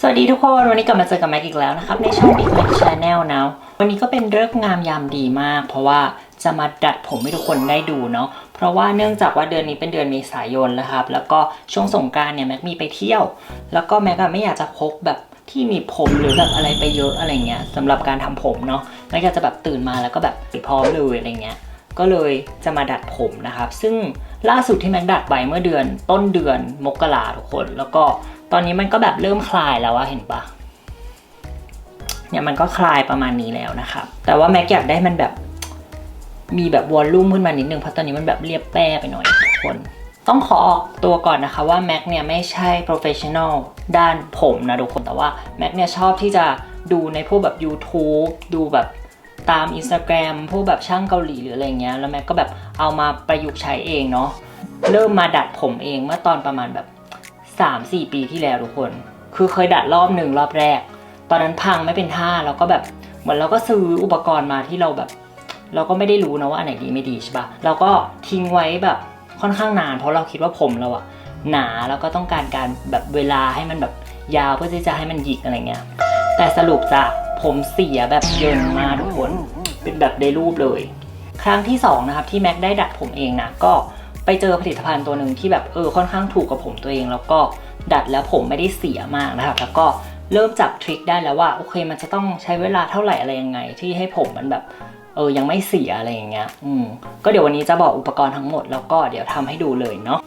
สวัสดีทุกคน วันนี้กลับมาเจอกับแม็กอีกแล้วนะครับ ในช่อง Big Mac Channel นะวันนี้ก็เป็นเลิกงามยามดีมาก เพราะว่าจะมาดัดผมให้ทุกคนได้ดูเนาะเพราะว่าเนื่องจากว่าเดือนนี้เป็นเดือนเมษายนแล้วครับ แล้วก็ช่วงสงการเนี่ยแม็กมีไปเที่ยว แล้วก็แม็กไม่อยากจะพกแบบที่มีผมหรือแบบอะไรไปเยอะอะไรเงี้ยสำหรับการทำผมเนาะแม็กอยากจะแบบตื่นมาแล้วก็แบบพร้อมเลยอะไรเงี้ยก็เลยจะมาดัดผมนะครับ ซึ่งล่าสุดที่แม็กดัดไปเมื่อเดือนต้นเดือนมกราทุกคนแล้วก็ ตอนนี้มันก็แบบเริ่มคลายแล้วอะเห็นปะเนี่ยมันก็คลายประมาณนี้แล้วนะครับแต่ว่าแม็กอยากได้มันแบบ มีแบบวอลลุ่มขึ้นมานิดนึงเพราะตอนนี้มันแบบเรียบแป้ไปหน่อยทุกคน ต้องขอออกตัวก่อนนะคะว่าแม็กเนี่ยไม่ใช่ professional ด้านผมนะทุกคนแต่ว่าแม็กเนี่ยชอบที่จะดูในพวกแบบ YouTube ดูแบบตาม Instagram พวกแบบช่างเกาหลีหรืออะไรเงี้ยแล้วแม็กก็แบบเอามาประยุกต์ใช้เองเนาะเริ่มมาดัดผมเองเมื่อตอนประมาณแบบ 3-4 ปีที่แล้วทุกคน คือเคยดัดรอบหนึ่งรอบแรก ตอนนั้นพังไม่เป็นท่าเราก็แบบเหมือนเราก็ซื้ออุปกรณ์มาที่เราแบบ เราก็ไม่ได้รู้นะว่าอันไหนดีไม่ดีใช่ปะเราก็ทิ้งไว้แบบค่อนข้างนาน เพราะเราคิดว่าผมเราอะหนาแล้วก็ต้องการการแบบเวลาให้มันแบบยาวเพื่อที่จะให้มันหยิกอะไรเงี้ย แต่สรุปจากผมเสียแบบเยินมากทุกคนเป็นแบบในรูปเลย ครั้งที่สองนะครับที่แม็กได้ดัดผมเองนะก็ ไปเจอผลิตภัณฑ์ตัวหนึ่งที่แบบเออค่อนข้างถูกกับผมตัวเอง แล้วก็ดัดแล้วผมไม่ได้เสียมากนะครับ แล้วก็เริ่มจับทริคได้แล้วว่าโอเค มันจะต้องใช้เวลาเท่าไหร่อะไรยังไง ที่ให้ผมมันแบบเออยังไม่เสียอะไรอย่างเงี้ย อืมก็เดี๋ยววันนี้จะบอกอุปกรณ์ทั้งหมดแล้วก็เดี๋ยวทำให้ดูเลยเนาะ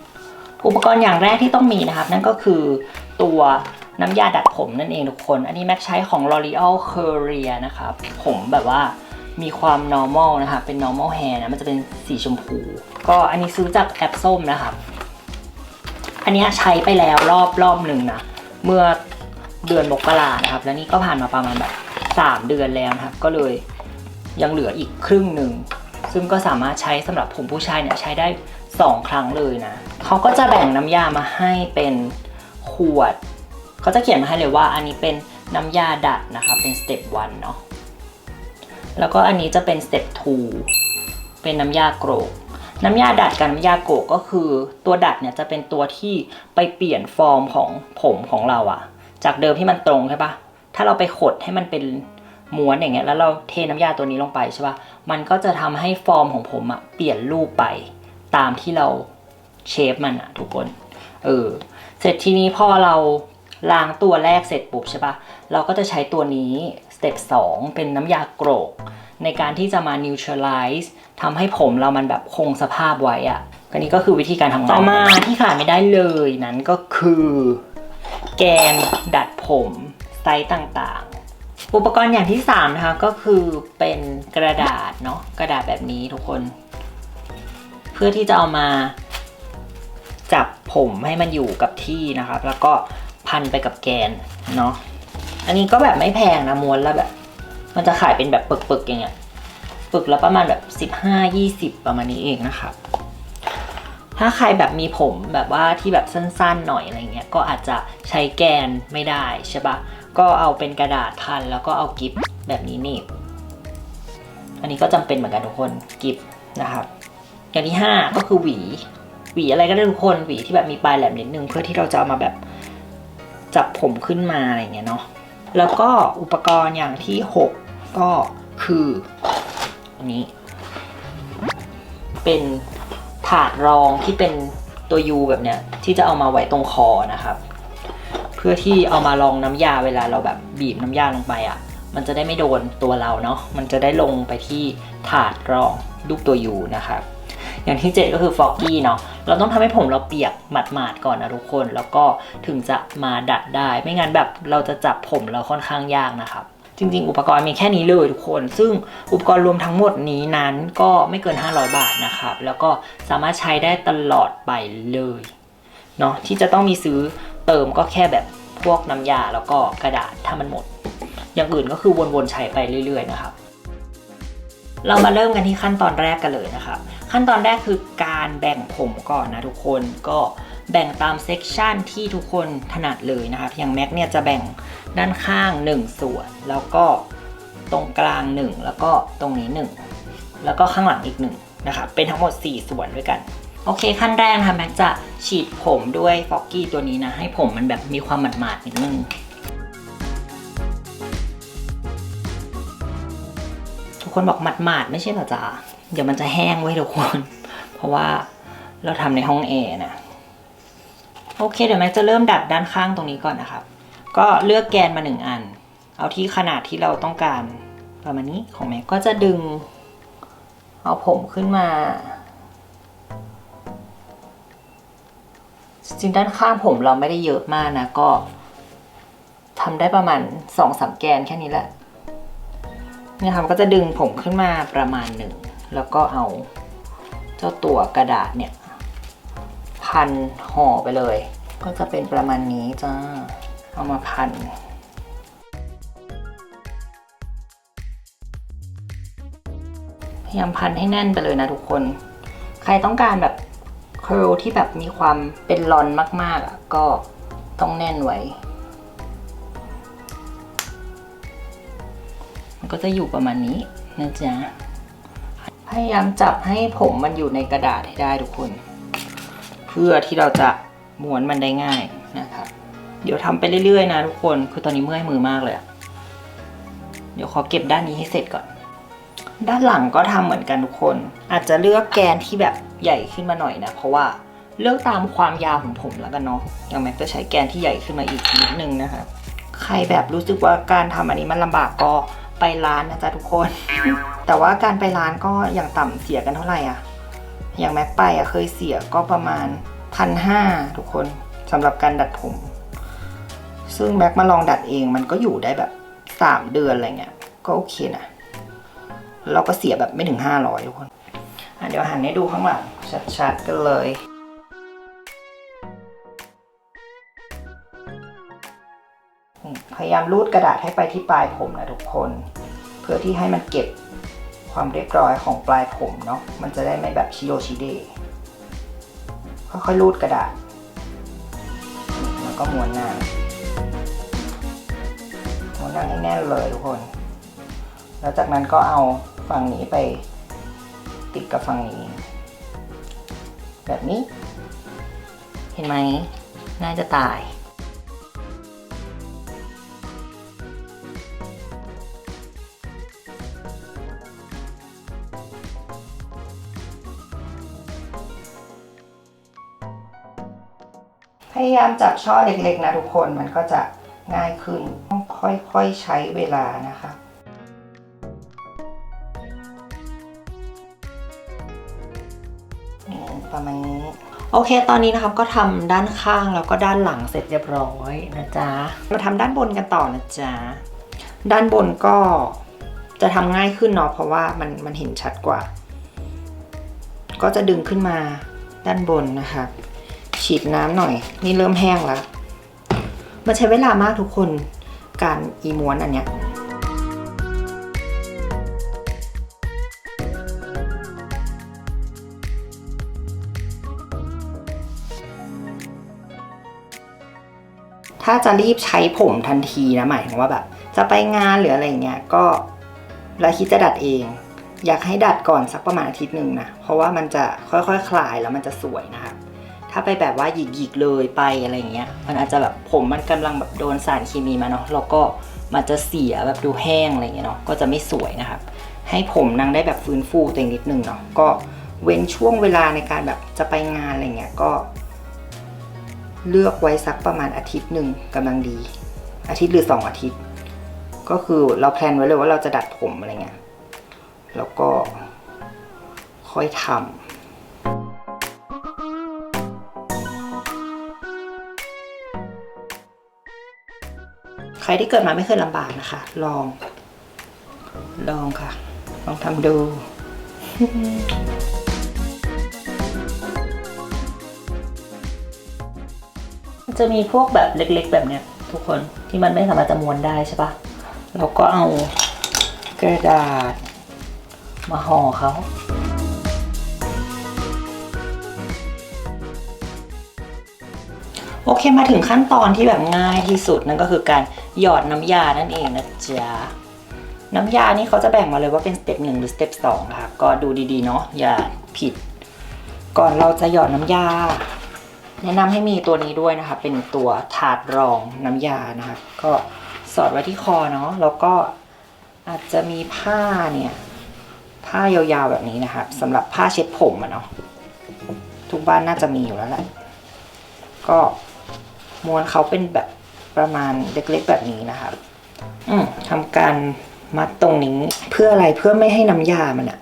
อุปกรณ์อย่างแรกที่ต้องมีนะครับ นั่นก็คือตัวน้ำยาดัดผมนั่นเองทุกคน อันนี้แม็กใช้ของ L'Oreal Career นะครับ ผมแบบว่า มีความ normal นะคะ เป็น normal hair นะ มันจะเป็นสีชมพู ก็อันนี้ซื้อจากแอปส้มนะครับ อันนี้ใช้ไปแล้วรอบรอบหนึ่งนะ เมื่อเดือนมกรานะครับ แล้วนี่ก็ผ่านมาประมาณแบบ3เดือนแล้วนะครับ ก็เลยยังเหลืออีกครึ่งหนึ่ง ซึ่งก็สามารถใช้สำหรับผมผู้ชายเนี่ยใช้ได้2ครั้งเลยนะ เขาก็จะแบ่งน้ำยามาให้เป็นขวด เขาจะเขียนมาให้เลยว่าอันนี้เป็นน้ำยาดัดนะคะ เป็นสเต็ป1เนาะ แล้วก็อันนี้จะเป็นสเต็ป2เป็นน้ำยาโกรก น้ำยาดัดกับน้ำยาโกรกก็คือตัวดัดเนี่ยจะเป็นตัวที่ไปเปลี่ยนฟอร์มของผมของเราอะจากเดิมที่มันตรงใช่ปะถ้าเราไปขดให้มันเป็นม้วนอย่างเงี้ยแล้วเราเทน้ำยาตัวนี้ลงไปใช่ปะมันก็จะทำให้ฟอร์มของผมอะเปลี่ยนรูปไปตามที่เราเชฟมันอะทุกคน เออ เสร็จทีนี้พอเราล้างตัวแรกเสร็จปุ๊บใช่ปะเราก็จะใช้ตัวนี้ เต็ป2เป็นน้ำยาโกรก ในการที่จะมา neutralize ทำให้ผมเรามันแบบคงสภาพไว้อะก็นี้ก็คือวิธีการทำงาน ต่อมาที่ขาดไม่ได้เลยนั้นก็คือ แกนดัดผมไซส์ต่างๆ อุปกรณ์อย่างที่ 3 นะคะ ก็คือเป็นกระดาษเนาะกระดาษแบบนี้ทุกคน เพื่อที่จะเอามาจับผมให้มันอยู่กับที่นะครับ แล้วก็พันไปกับแกนเนาะ อันนี้ก็แบบไม่แพงนะม้วนแล้วแบบ มันจะขายเป็นแบบปึกๆอย่างเงี้ยปึกแล้วประมาณแบบ15-20ประมาณนี้เองนะครับถ้าใครแบบมีผมแบบว่าที่แบบสั้นๆหน่อยอะไรเงี้ยก็อาจจะใช้แกนไม่ได้ใช่ปะก็เอาเป็นกระดาษพันแล้วก็เอากิฟแบบนี้นี่อันนี้ก็จำเป็นเหมือนกันทุกคนกิฟนะครับอย่างที่ห้าก็คือหวี หวีอะไรก็ได้ทุกคนหวีที่แบบมีปลายแหลมนิดนึงเพื่อที่เราจะเอามาแบบจับผมขึ้นมาอะไรเงี้ยเนาะ แล้วก็อุปกรณ์อย่างที่หกก็คืออันนี้ เป็นถาดรองที่เป็นตัวยูแบบเนี้ยที่จะเอามาไว้ตรงคอนะครับ เพื่อที่เอามารองน้ำยาเวลาเราแบบบีบน้ำยาลงไปอะ่ะ มันจะได้ไม่โดนตัวเราเนาะมันจะได้ลงไปที่ถาดรองรูปตัวยูนะครับ อย่างที่ 7 ก็คือฟอกกี้เนาะเราต้องทำให้ผมเราเปียกหมาดๆก่อนนะทุกคน แล้วก็ถึงจะมาดัดได้ ไม่งั้นแบบเราจะจับผมเราค่อนข้างยากนะครับจริงๆ อุปกรณ์มีแค่นี้เลยทุกคน ซึ่งอุปกรณ์รวมทั้งหมดนี้นั้นก็ไม่เกิน 500 บาทนะครับ แล้วก็สามารถใช้ได้ตลอดไปเลยเนาะที่จะต้องมีซื้อเติมก็แค่แบบพวกน้ำยาแล้วก็กระดาษถ้ามันหมด อย่างอื่นก็คือวนๆใช้ไปเรื่อย ๆ นะครับ เรามาเริ่มกันที่ขั้นตอนแรกกันเลยนะครับ ขั้นตอนแรกคือการแบ่งผมก่อนนะทุกคนก็แบ่งตามเซกชันที่ทุกคนถนัดเลยนะคะอย่างแม็กเนี่ยจะแบ่งด้านข้าง 1 ส่วน แล้วก็ตรงกลาง 1 แล้วก็ตรงนี้ 1 แล้วก็ข้างหลังอีก1นะคะเป็นทั้งหมด 4 ส่วนด้วยกันโอเคขั้นแรกนะคะแม็กจะฉีดผมด้วยฟอกกี้ตัวนี้นะ ให้ผมมันแบบมีความหมาดๆนิดนึงทุกคนบอกหมาดๆไม่ใช่หรอจ๊ะ เดี๋ยวมันจะแห้งไว้ทุกคน เพราะว่าเราทำในห้องแอร์นะ โอเค เดี๋ยวแม็กจะเริ่มดัดด้านข้างตรงนี้ก่อนนะครับ ก็เลือกแกนมาหนึ่งอัน เอาที่ขนาดที่เราต้องการประมาณนี้ของแม็กก็จะดึง เอาผมขึ้นมาจริงด้านข้างผมเราไม่ได้เยอะมากนะ ก็ทำได้ประมาณสองสามแกนแค่นี้แหละเนี่ยครับก็จะดึงผมขึ้นมาประมาณหนึ่ง แล้วก็เอาเจ้าตัวกระดาษเนี่ยพันห่อไปเลย ก็จะเป็นประมาณนี้จ้า เอามาพัน พยายามพันให้แน่นไปเลยนะทุกคน ใครต้องการแบบเคอร์ลที่แบบมีความเป็นลอนมาก ๆอะก็ต้องแน่นไว้ มันก็จะอยู่ประมาณนี้นะจ๊ะ ยายามจับให้ผมมันอยู่ในกระดาษให้ได้ทุกคน เพื่อที่เราจะม้วนมันได้ง่ายนะครับ เดี๋ยวทำไปเรื่อยๆนะทุกคน คือตอนนี้เมื่อยมือมากเลยอะเดี๋ยวขอเก็บด้านนี้ให้เสร็จก่อน ด้านหลังก็ทำเหมือนกันทุกคน อาจจะเลือกแกนที่แบบใหญ่ขึ้นมาหน่อยนะ เพราะว่าเลือกตามความยาวของผมแล้วกันเนาะ อย่างแม็กจะใช้แกนที่ใหญ่ขึ้นมาอีกนิดนึงนะครับ ใครแบบรู้สึกว่าการทำอันนี้มันลำบากก็ ไปร้านนะจ๊ะทุกคน แต่ว่าการไปร้านก็อย่างต่ำเสียกันเท่าไหร่อะ อย่างแม็กไปอะเคยเสียก็ประมาณพันห้าทุกคนสำหรับการดัดผม ซึ่งแม็กมาลองดัดเองมันก็อยู่ได้แบบสามเดือนอะไรเงี้ย ก็โอเคนะ เราก็เสียแบบไม่ถึงห้าร้อยทุกคนเดี๋ยวหันให้ดูข้างหลังชัดๆกันเลย พยายามรูดกระดาษให้ไปที่ปลายผมนะทุกคน เพื่อที่ให้มันเก็บความเรียบร้อยของปลายผมเนาะมันจะได้ไม่แบบชิโรชิเดค่อยๆรูดกระดาษ แล้วก็ม้วนหน้าม้วนหน้าให้แน่นเลยทุกคน แล้วจากนั้นก็เอาฝั่งนี้ไปติดกับฝั่งนี้ แบบนี้ เห็นไหมน่าจะตาย พยายามจับช่อเล็กๆนะทุกคนมันก็จะง่ายขึ้นต้องค่อยๆใช้เวลานะคะประมาณนี้โอเค ตอนนี้นะครับก็ทำด้านข้างแล้วก็ด้านหลังเสร็จเรียบร้อยนะจ๊ะ มาทำด้านบนกันต่อนะจ๊ะ ด้านบนก็จะทำง่ายขึ้นเนาะเพราะว่ามันมันเห็นชัดกว่า ก็จะดึงขึ้นมาด้านบนนะคะ ฉีดน้ำหน่อย นี่เริ่มแห้งแล้วมันใช้เวลามากทุกคนการอีม้วนอันเนี้ยถ้าจะรีบใช้ผมทันทีนะหมายถึงว่าแบบ จะไปงานหรืออะไรเงี้ยก็เราคิดจะดัดเอง อยากให้ดัดก่อนสักประมาณอาทิตย์หนึ่งนะเพราะว่ามันจะค่อยๆคคลายแล้วมันจะสวยนะครับ ถ้าไปแบบว่าหยิกๆเลยไปอะไรเงี้ย มันอาจจะแบบผมมันกำลังแบบโดนสารเคมีมาเนาะแล้วก็มันจะเสียแบบดูแห้งอะไรเงี้ยเนาะก็จะไม่สวยนะครับ ให้ผมนางได้แบบฟื้นฟูตัวเองนิดนึงเนาะก็เว้นช่วงเวลาในการแบบจะไปงานอะไรเงี้ยก็ เลือกไว้สักประมาณอาทิตย์หนึ่งกำลังดี อาทิตย์หรือสองอาทิตย์ ก็คือเราแพลนไว้เลยว่าเราจะดัดผมอะไรเงี้ยแล้วก็ค่อยทำ รที่เกิดมาไม่เคยลำบากนะคะ ลอง ลองค่ะ ลองทำดู มันจะมีพวกแบบเล็กๆ แบบเนี้ย ทุกคนที่มันไม่สามารถจะม้วนได้ใช่ปะเราก็เอากระดาษ มาห่อเขาโอเคมาถึงขั้นตอนที่แบบง่ายที่สุดนั่นก็คือการ หยอดน้ำยานั่นเองนะจ๊ะน้ำยานี่เขาจะแบ่งมาเลยว่าเป็นสเต็ปหนึ่งหรือสเต็ปสองนะคะก็ดูดีๆเนาะอย่าผิด ก่อนเราจะหยอดน้ำยา แนะนำให้มีตัวนี้ด้วยนะคะเป็นตัวถาดรองน้ำยานะคะก็สอดไว้ที่คอเนาะแล้วก็อาจจะมีผ้าเนี่ยผ้ายาวๆแบบนี้นะครับสำหรับผ้าเช็ดผมอะเนาะทุกบ้านน่าจะมีอยู่แล้วแหละก็ม้วนเขาเป็นแบบ ประมาณเล็กๆแบบนี้นะครับอืมทำการมัดตรงนี้เพื่ออะไรเพื่อไม่ให้น้ำยามันอะ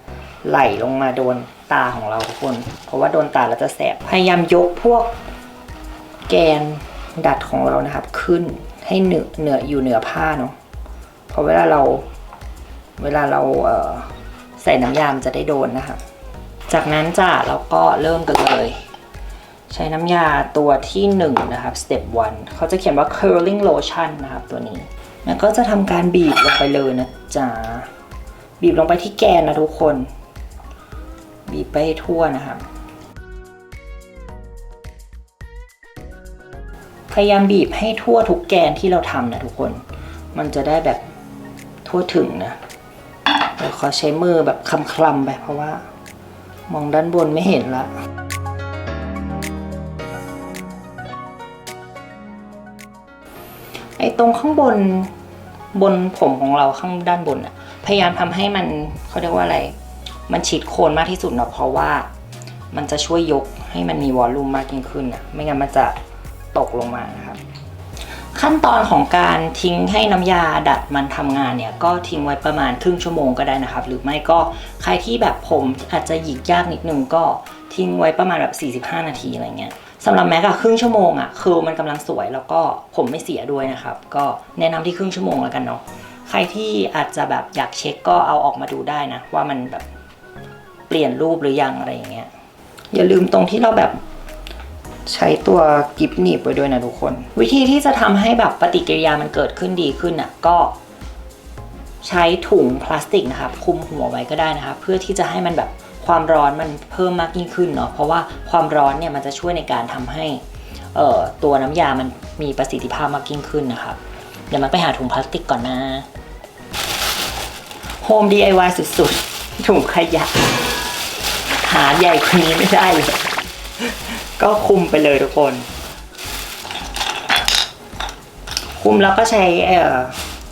ไหลลงมาโดนตาของเราทุกคน เพราะว่าโดนตาเราจะแสบพยายามยกพวกแกนดัดของเรานะครับ ขึ้นให้เหนือเหนืออยู่เหนือผ้าเนาะเพราะเวลาเราเวลาเราเใส่น้ำยามันจะได้โดนนะครับจากนั้นจ้ะเราก็เริ่มกันเลย ใช้น้ำยาตัวที่หนึ่งนะครับ step one เขาจะเขียนว่า curling lotion นะครับตัวนี้ แล้วก็จะทำการบีบลงไปเลยนะจ๊ะ บีบลงไปที่แกนนะทุกคน บีบไปให้ทั่วนะครับ พยายามบีบให้ทั่วทุกแกนที่เราทำนะทุกคน มันจะได้แบบทั่วถึงนะเดี๋ยวขอใช้มือแบบคลำๆไปเพราะว่า มองด้านบนไม่เห็นละ ตรงข้างบนบนผมของเราข้างด้านบนอะพยายามทำให้มันเขาเรียกว่าอะไร มันชิดโคนมากที่สุดเนาะเพราะว่ามันจะช่วยยกให้มันมีวอลลุ่มมากยิ่งขึ้นอะไม่งั้นมันจะตกลงมานะครับขั้นตอนของการทิ้งให้น้ำยาดัดมันทำงานเนี่ยก็ทิ้งไว้ประมาณครึ่งชั่วโมงก็ได้นะครับ หรือไม่ก็ใครที่แบบผมอาจจะหยิกยากนิดนึงก็ทิ้งไว้ประมาณแบบ 45 นาทีอะไรเงี้ย สำหรับแม็กอะครึ่งชั่วโมงอะคือมันกำลังสวยแล้วก็ผมไม่เสียด้วยนะครับ ก็แนะนำที่ครึ่งชั่วโมงแล้วกันเนาะใครที่อาจจะแบบอยากเช็คก็เอาออกมาดูได้นะ ว่ามันแบบเปลี่ยนรูปหรือยังอะไรอย่างเงี้ยอย่าลืมตรงที่เราแบบใช้ตัวกิฟหนีบไว้ด้วยนะทุกคน วิธีที่จะทำให้แบบปฏิกิริยามันเกิดขึ้นดีขึ้นอะก็ ใช้ถุงพลาสติกนะครับคลุมหัวไว้ก็ได้นะครับ เพื่อที่จะให้มันแบบ ความร้อนมันเพิ่มมากยิ่งขึ้นเนาะเพราะว่าความร้อนเนี่ยมันจะช่วยในการทำให้เอ่อตัวน้ำยามันมีประสิทธิภาพมากยิ่งขึ้นนะครับเดี๋ยวมันไปหาถุงพลาสติกก่อนนะโฮม DIY สุดๆถุงขยะ หาใหญ่กว่านี้ไม่ได้เลยก็คุมไปเลยทุกคน คุมแล้วก็ใช้เอ่อ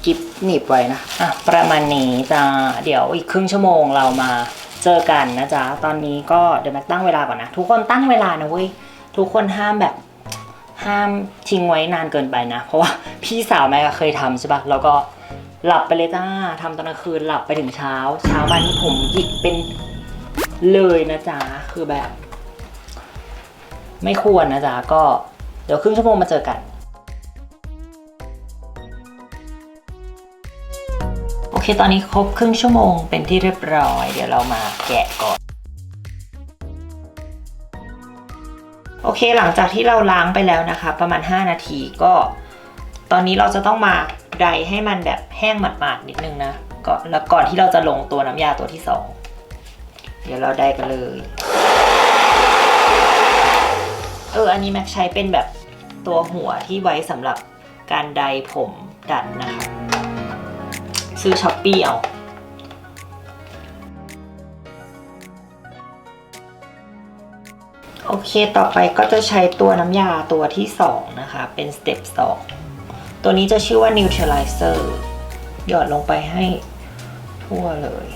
กิฟหนีบไว้นะอะประมาณนี้จ้าเดี๋ยวอีกครึ่งชั่วโมงเรามา เจอกันนะจ๊ะ ตอนนี้ก็เดี๋ยวม็กตั้งเวลาก่อนนะ ทุกคนตั้งเวลานะเว้ย ทุกคนห้ามแบบห้ามทิ้งไว้นานเกินไปนะ เพราะว่าพี่สาวแม่ก็เคยทำใช่ปะแล้วก็หลับไปเลยจ้าทำตอนกลางคืนหลับไปถึงเช้า เช้ามานี่ผมหยิกเป็นเลยนะจ๊ะ คือแบบ ไม่ควรนะจ๊ะ ก็เดี๋ยวครึ่งชั่วโมงมาเจอกัน เคตอนนี้ครบครึ่งชั่วโมงเป็นที่เรียบร้อย เดี๋ยวเรามาแกะก่อน โอเคหลังจากที่เราล้างไปแล้วนะคะ ประมาณ 5 นาทีก็ ตอนนี้เราจะต้องมาไดให้มันแบบแห้งหมาดๆนิดนึงนะก็แล้วก่อนที่เราจะลงตัวน้ำยาตัวที่สองเดี๋ยวเราไดกันเลยเอออันนี้แม็กใช้เป็นแบบตัวหัวที่ไว้สำหรับการไดผมดัดนะคะ ซื้อช้อปปี้เอาโอเค ต่อไปก็จะใช้ตัวน้ำยาตัวที่สองนะคะ เป็นสเต็ปสองตัวนี้จะชื่อว่า neutralizer หยอดลงไปให้ทั่วเลย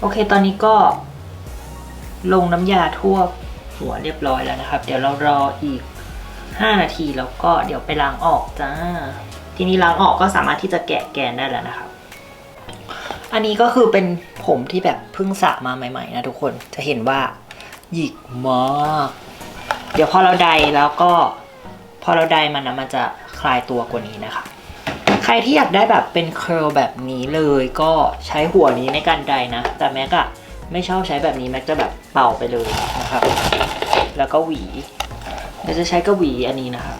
โอเค ตอนนี้ก็ลงน้ำยาทั่วหัวเรียบร้อยแล้วนะครับ เดี๋ยวเรารออีก 5 นาทีแล้วก็เดี๋ยวไปล้างออกจ้า ทีนี้ล้างออกก็สามารถที่จะแกะแกนได้แล้วนะครับอันนี้ก็คือเป็นผมที่แบบเพิ่งสระมาใหม่ๆนะทุกคนจะเห็นว่าหยิกมากเดี๋ยวพอเราไดแล้วก็พอเราไดมันนะมันจะคลายตัวกว่านี้นะคะ ใครที่อยากได้แบบเป็นเคอร์ลแบบนี้เลยก็ใช้หัวนี้ในการไดนะ แต่แม็กอะไม่ชอบใช้แบบนี้แม็กจะแบบเป่าไปเลยนะครับ แล้วก็หวีเดี๋ยวจะใช้ก็หวีอันนี้นะครับ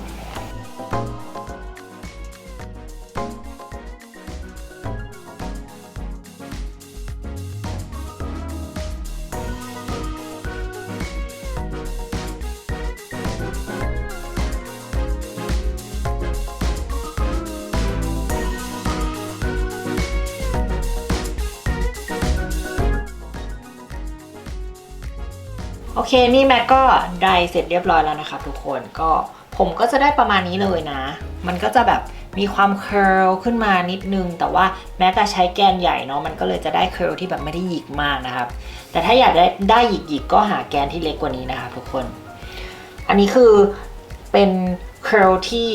เคนี่แม็กก็ไดเสร็จเรียบร้อยแล้วนะครับทุกคนก็ผมก็จะได้ประมาณนี้เลยนะ มันก็จะแบบมีความเคิร์ลขึ้นมานิดนึง แต่ว่าแม็กก็ใช้แกนใหญ่เนาะมันก็เลยจะได้เคิร์ลที่แบบไม่ได้หยิกมากนะครับ แต่ถ้าอยากได้ได้หยิกหยิกก็หาแกนที่เล็กกว่านี้นะครับทุกคน อันนี้คือเป็นเคิร์ลที่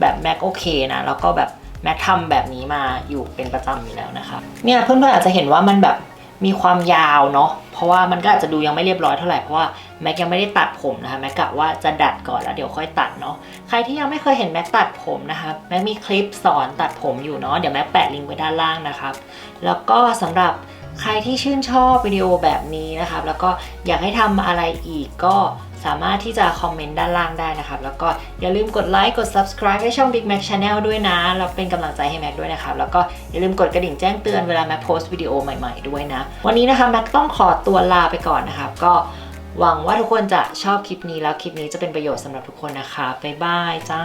แบบแม็กโอเคนะ แล้วก็แบบแม็กทำแบบนี้มาอยู่เป็นประจำอยู่แล้วนะครับเนี่ยเพื่อนๆอาจจะเห็นว่ามันแบบมีความยาวเนาะ ราะว่ามันก็อาจจะดูยังไม่เรียบร้อยเท่าไหร่เพราะว่าแม็กยังไม่ได้ตัดผมนะคะแม็กกะว่าจะดัดก่อนแล้วเดี๋ยวค่อยตัดเนาะใครที่ยังไม่เคยเห็นแม็กตัดผมนะคะแม็กมีคลิปสอนตัดผมอยู่เนาะเดี๋ยวแม็กแปะลิงก์ไว้ด้านล่างนะครับแล้วก็สำหรับใครที่ชื่นชอบวิดีโอแบบนี้นะครับแล้วก็อยากให้ทำอะไรอีกก็ สามารถที่จะคอมเมนต์ด้านล่างได้นะครับ แล้วก็อย่าลืมกดไลค์กด subscribe ให้ช่อง Big Mac Channel ด้วยนะเราเป็นกำลังใจให้แม็กด้วยนะครับแล้วก็อย่าลืมกดกระดิ่งแจ้งเตือนเวลาแม็กโพสต์วิดีโอใหม่ๆด้วยนะ วันนี้นะคะแม็กต้องขอตัวลาไปก่อนนะครับ ก็หวังว่าทุกคนจะชอบคลิปนี้แล้วคลิปนี้จะเป็นประโยชน์สำหรับทุกคนนะคะบ๊ายบายจ้า